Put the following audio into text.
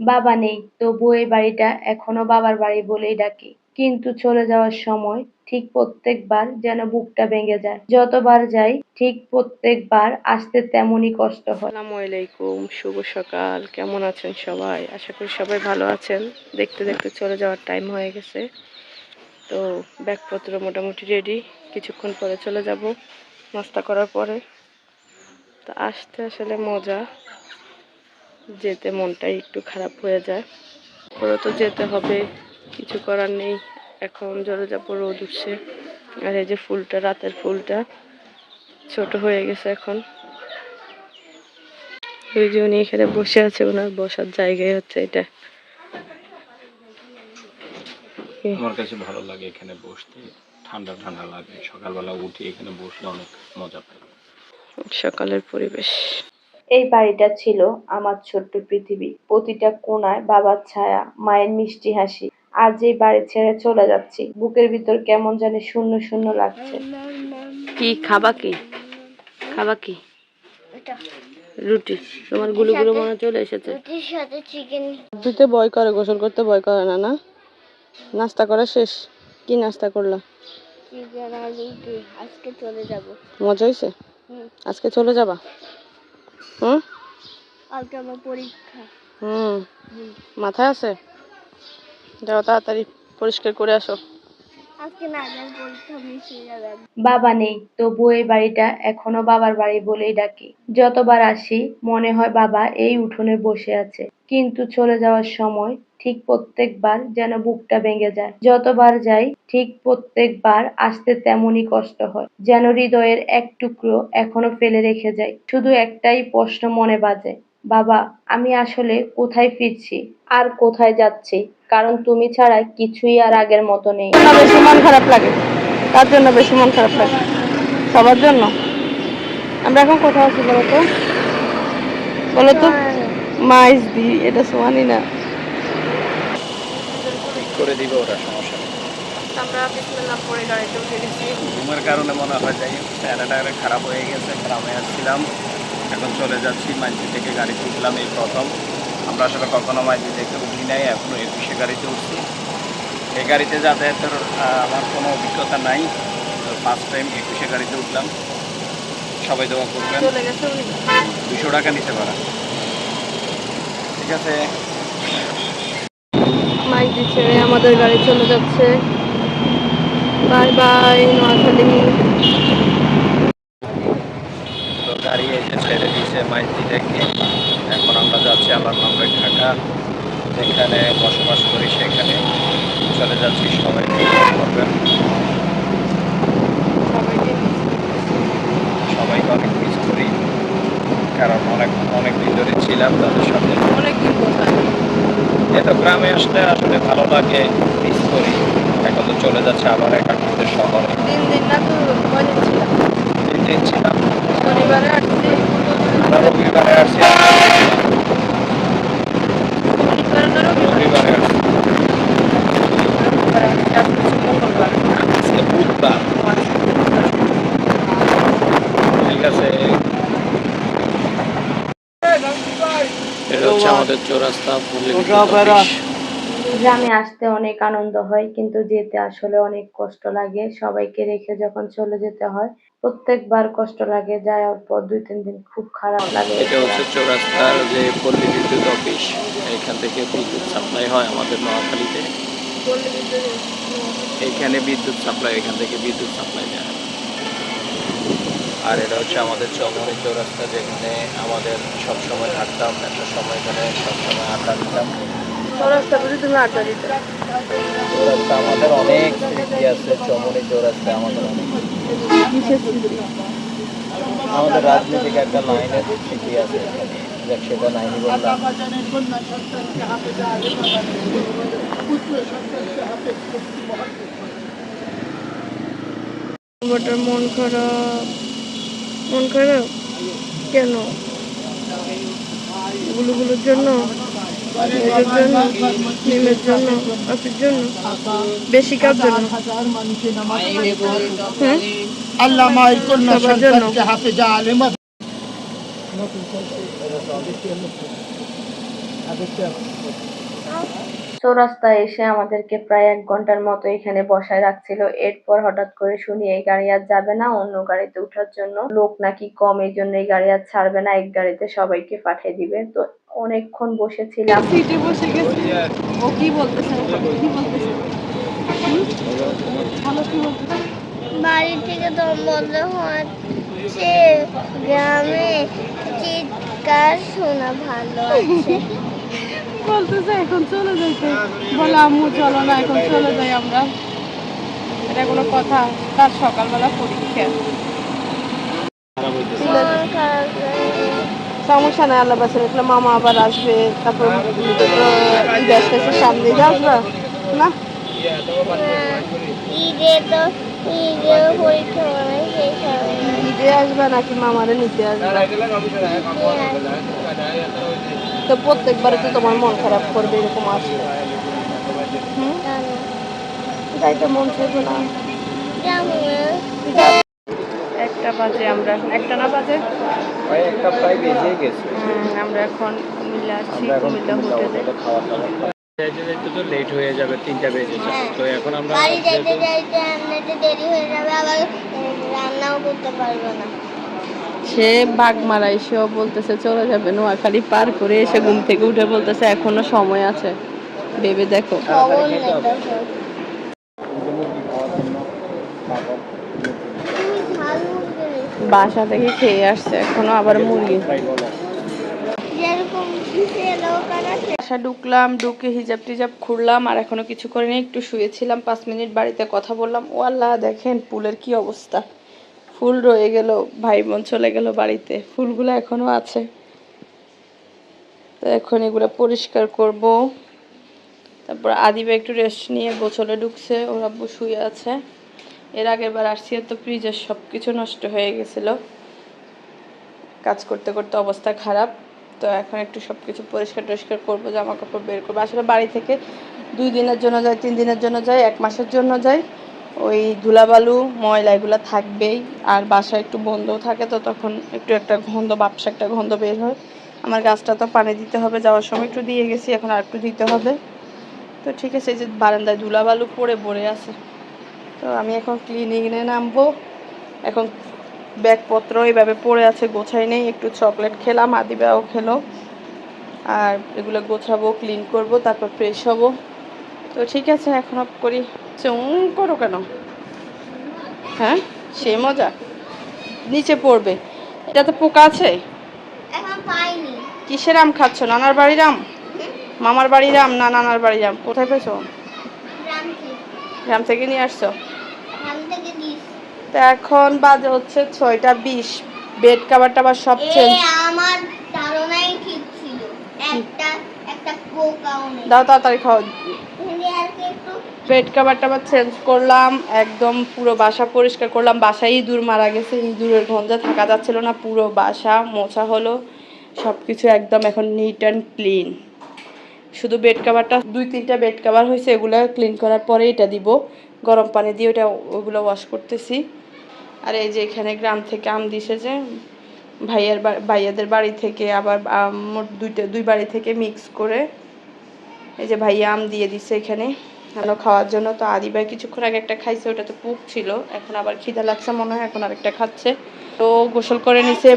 বাবা নেই, তবু এই বাড়িটা এখনও বাবার বাড়ি বলেই ডাকি। কিন্তু চলে যাওয়ার সময় ঠিক প্রত্যেকবার যেন বুকটা ভেঙে যায়। যতবার যাই, ঠিক প্রত্যেকবার আসতে তেমনই কষ্ট হয়। আসসালামু আলাইকুম, শুভ সকাল। কেমন আছেন সবাই? আশা করি সবাই ভালো আছেন। দেখতে দেখতে চলে যাওয়ার টাইম হয়ে গেছে। তো ব্যাগপত্র মোটামুটি রেডি কিছুক্ষণ পরে চলে যাব, নাস্তা করার পরে। তো আসতে আসলে মজা। যেতে মনটাই একটু খারাপ হয়ে যায়। ওরা তো যেতে হবে কিছু করার নেই। এখন জলে যাব রোদ উঠছে। আর এই যে ফুলটা রাতের ফুলটা ছোট হয়ে গেছে এখন। ওই যে উনি এখানে বসে আছে ওনার বসার জায়গায় হচ্ছে এটা। আমার কাছে ভালো লাগে এখানে বসতে। ঠান্ডা ঠান্ডা লাগে। সকালবেলা উঠে এখানে বসলে অনেক মজা পাই। সকালের পরিবেশ। এই বাড়িটা ছিল আমার ছোট্ট পৃথিবী। প্রতিটা কোনায় বাবার ছায়া মায়ের মিষ্টি হাসি। আজ এই বাড়ি ছেড়ে চলে যাচ্ছি। বুকের ভিতর কেমন জানি শূন্য শূন্য লাগছে। কি খাবা কি? খাবা কি? রুটি। তোমারগুলো গুলো মনে চলে এসেছে। রুটির চিকেন ধুতে ভয় করে গোসল করতে ভয় করে না না? নাস্তা করা শেষ। কি নাস্তা করলা? আজকে চলে যাব। মজা হয়েছে? আজকে চলে যাবা? হুম? কালকে আমার পরীক্ষা। হুম। মাথায় আছে? যাও তাড়াতাড়ি পরিষ্কার করে আসো। বাবা নেই তবু এই বাড়িটা এখনও বাবার বাড়ি বলেই ডাকি। যতবার আসি, মনে হয় বাবা এই উঠোনে বসে আছে। কিন্তু চলে যাওয়ার সময় ঠিক প্রত্যেকবার যেন বুকটা ভেঙে যায়। যতবার যাই, ঠিক প্রত্যেকবার আসতে তেমনই কষ্ট হয়। যেন হৃদয়ের এক টুকরো এখনও ফেলে রেখে যায়। শুধু একটাই প্রশ্ন মনে বাজে, বাবা, আমি আসলে কোথায় ফিরছি? আর কোথায় যাচ্ছি? কারণ তুমি ছাড়া কিছুই আর আগের মতো নেই। বেশি মন খারাপ লাগে। তার জন্য বেশি মন খারাপ লাগে। সবার জন্য। আমরা এখন কোথাও আছি বলো তো? বলো তো? মাইজ দি এটা সোয়ানি না? করে দিবে ওরা সমস্যা আমরা বিসমিল্লাহ পরে গাড়িতে উঠে গেছি। ঘুমের কারণে মনে হয় যাই চেহারাটা খারাপ হয়ে গেছে গ্রামে আসছিলাম। এখন চলে যাচ্ছি মাইজি থেকে গাড়ি উঠলাম এই প্রথম। আমরা আসলে কখনো মাইজি থেকে উঠি নাই এখনও একুশে গাড়িতে উঠছি। এই গাড়িতে যাতায়াতের আমার কোনো অভিজ্ঞতা নাই। ফার্স্ট টাইম একুশে গাড়িতে উঠলাম। সবাই দোয়া করবেন। দুশো টাকা নিতে পারা। ঠিক আছে। মাইজি ছেড়ে আমাদের গাড়ি চলে যাচ্ছে। Bye bye Noakhali. তো গাড়ি যে ছেড়ে দিয়েছে মাইতি থেকে এখন আমরা যাচ্ছি আবার নম্বর ঢাকা। যেখানে বসবাস করি সেখানে। চলে যাচ্ছি সবাই। করবেন সবাইকে অনেক মিস করি। কারণ অনেক অনেক দিন ধরে ছিলাম তাদের সাথে। কোথায় এত গ্রামে আসলে আসলে ভালো লাগে মিস করি। এখন তো চলে যাচ্ছে আবার একাত্তরের শহরে। তিন দিন না তো কয়দিন ছিলাম? তিন দিন ছিলাম। শনিবারে আসছি। আমরা রবিবারে আসছি শনিবারে না রবিবারে রবিবারে আসছি আজকে হচ্ছে মঙ্গলবার আজকে বুধবার ঠিক আছে এটা হচ্ছে আমাদের চৌরাস্তা। গ্রামে আসতে অনেক আনন্দ হয় কিন্তু যেতে আসলে অনেক কষ্ট লাগে। সবাইকে রেখে যখন চলে যেতে হয় প্রত্যেকবার কষ্ট লাগে যাওয়ার পর দুই তিন দিন খুব খারাপ লাগে। এটা হচ্ছে চৌরাস্তার যে পল্লী বিদ্যুৎ অফিস। এখান থেকে বিদ্যুৎ সাপ্লাই হয় আমাদের নোয়াখালীতে। এইখানে বিদ্যুৎ সাপ্লাই এখান থেকে বিদ্যুৎ সাপ্লাই দেওয়া হয়। আর এটা হচ্ছে আমাদের চৌমনি চৌরাস্তা যেখানে আমাদের সবসময় থাকতাম একটা সময় এখানে সবসময় আড্ডা দিতাম। চৌরাস্তা বুঝি তুমি আড্ডা দিতে? চৌরাস্তা আমাদের অনেক স্মৃতি আছে চৌমনি চৌরাস্তায় আমাদের অনেক আমাদের রাজনৈতিক একটা লাইনের স্মৃতি আছে দেখ সেটা নাইনি বললাম। মন খারাপ। মন খারাপ? কেন? গুলোগুলোর জন্য? মেয়েদের জন্য? নিমের জন্য? আপির জন্য? বেশি কার জন্য হুম আল্লাহ কন্যা জন্য। আলেমা চৌরাস্তায় এসে আমাদেরকে প্রায় এক ঘণ্টার মতো এখানে বসায় রাখছিল। এরপর হঠাৎ করে শুনি এই গাড়ি আর যাবে না অন্য গাড়িতে ওঠার জন্য লোক নাকি কম এই জন্য এই গাড়ি আর ছাড়বে না এক গাড়িতে সবাইকে পাঠিয়ে দিবে। তো অনেকক্ষণ বসেছিলাম। সিটে বসে গেছে। ও কি বলতেছে? কি বলতেছে? ভালো কি বলতেছে? বাড়ি থেকে তো মনে হচ্ছে। গ্রামে চিৎকার শোনা ভালো আছে। বলতেছে, এখন চলে যাইতে। বলে, আম্মু, চলো না, এখন চলে যাই আমরা। এটা কোনো কথা, তার সকালবেলা পরীক্ষা। সমস্যা নাই, আল্লাহ বাসে রাখলে মামা আবার আসবে, তারপর ঈদ আসতেছে, সামনে আসবে, না? ঈদে তো ঈদে পরীক্ষা নাকি মামারে নিতে আসবে? তো প্রত্যেকবারে তো তোমার মন খারাপ করবে এরকম আসলে। যাইতে মন চাইবে না। একটা বাজে আমরা একটা না বাজে? ভাই একটা প্রায় বেজে গেছে। আমরা এখন কুমিল্লা আসছি কুমিল্লা হোটেলে। হোটেলে খাওয়া দাওয়া যাইতে যাইতে তো লেট হয়ে যাবে তিনটা বেজে যাবে। তো এখন আমরা বাড়ি যাইতে যাইতে এমনিতে দেরি হয়ে যাবে আবার রান্নাও করতে পারব না। সে বাগমারা এসেও বলতেছে, চলে যাবে নোয়াখালী পার করে এসে ঘুম থেকে উঠে বলতেছে, এখনও সময় আছে, ভেবে দেখো। বাসা থেকে খেয়ে আসছে, এখনও আবার মুরগি। বাসা ঢুকলাম, ঢুকে হিজাব টিজাব খুললাম আর এখনও কিছু করিনি, একটু শুয়েছিলাম, পাঁচ মিনিট বাড়িতে কথা বললাম। ও আল্লাহ, দেখেন, পুলের কি অবস্থা। ফুল রয়ে গেল ভাই বোন চলে গেল বাড়িতে। ফুলগুলো এখনও আছে। তো এখন এগুলো পরিষ্কার করব। তারপর আদিবা একটু রেস্ট নিয়ে গোছলে ঢুকছে, ওর আব্বু শুয়ে আছে। এর আগের বার আসছি তো ফ্রিজের সব কিছু নষ্ট হয়ে গেছিল। কাজ করতে করতে অবস্থা খারাপ। তো এখন একটু সব কিছু পরিষ্কার টরিষ্কার করব, জামা কাপড় বের করব। আসলে বাড়ি থেকে দুই দিনের জন্য যায়, তিন দিনের জন্য যায়, এক মাসের জন্য যায়। ওই ধুলাবালু, ময়লা এগুলো থাকবেই। আর বাসা একটু বন্ধও থাকে তো তখন একটু একটা গন্ধ, বাপসা একটা গন্ধ বের হয়। আমার গাছটা তো পানি দিতে হবে, যাওয়ার সময় একটু দিয়ে গেছি, এখন আর একটু দিতে হবে। তো ঠিক আছে, এই যে বারান্দায় ধুলাবালু পড়ে পড়ে আছে। তো আমি এখন ক্লিনিংয়ে নামবো। এখন ব্যাগপত্র এইভাবে পড়ে আছে, গোছাই নেই। একটু চকলেট খেলাম, আদিবাও খেলো। আর এগুলো গোছাবো ক্লিন করব, তারপর ফ্রেশ হব। তো ঠিক আছে এখন অফ করি। চুং করো কেন? হ্যাঁ? সে মজা। নিচে পড়বে। এটাতে পোকা আছে? কিসের আম খাচ্ছ? নানার বাড়ির আম? মামার বাড়ির আম না নানার বাড়ির আম? কোথায় পেয়েছ? গ্রাম থেকে নিয়ে আসছো? তো এখন বাজে হচ্ছে ছয়টা বিশ। বেড কাভার টাবার সব চেঞ্জ। আমার ধারণাই ঠিক ছিল। একটা দাও তাড়াতাড়ি খাও। বেড কাভার টাবার চেঞ্জ করলাম একদম পুরো বাসা পরিষ্কার করলাম। বাসায় ইঁদুর মারা গেছে ইঁদুরের গন্ধে থাকা যাচ্ছিল না পুরো বাসা মোছা হলো। সব কিছু একদম এখন নিট অ্যান্ড ক্লিন শুধু বেড কাভারটা দুই তিনটা বেড কাভার হয়েছে এগুলো ক্লিন করার পরে এটা দিব। গরম পানি দিয়ে ওটা ওগুলো ওয়াশ করতেছি। আর এই যে এখানে গ্রাম থেকে আম দিছে যে ভাইয়ের ভাইয়াদের বাড়ি থেকে আবার মোট দুইটা, দুই বাড়ি থেকে মিক্স করে এই যে ভাইয়া আম দিয়ে দিছে এখানে ভালো খাওয়ার জন্য। তো আদি ভাই কিছুক্ষণ আগে একটা খাইছে ওটা তো পুক ছিল। এখন আবার খিদা লাগছে মনে হয়, এখন আরেকটা খাচ্ছে। তো গোসল করে নিছে।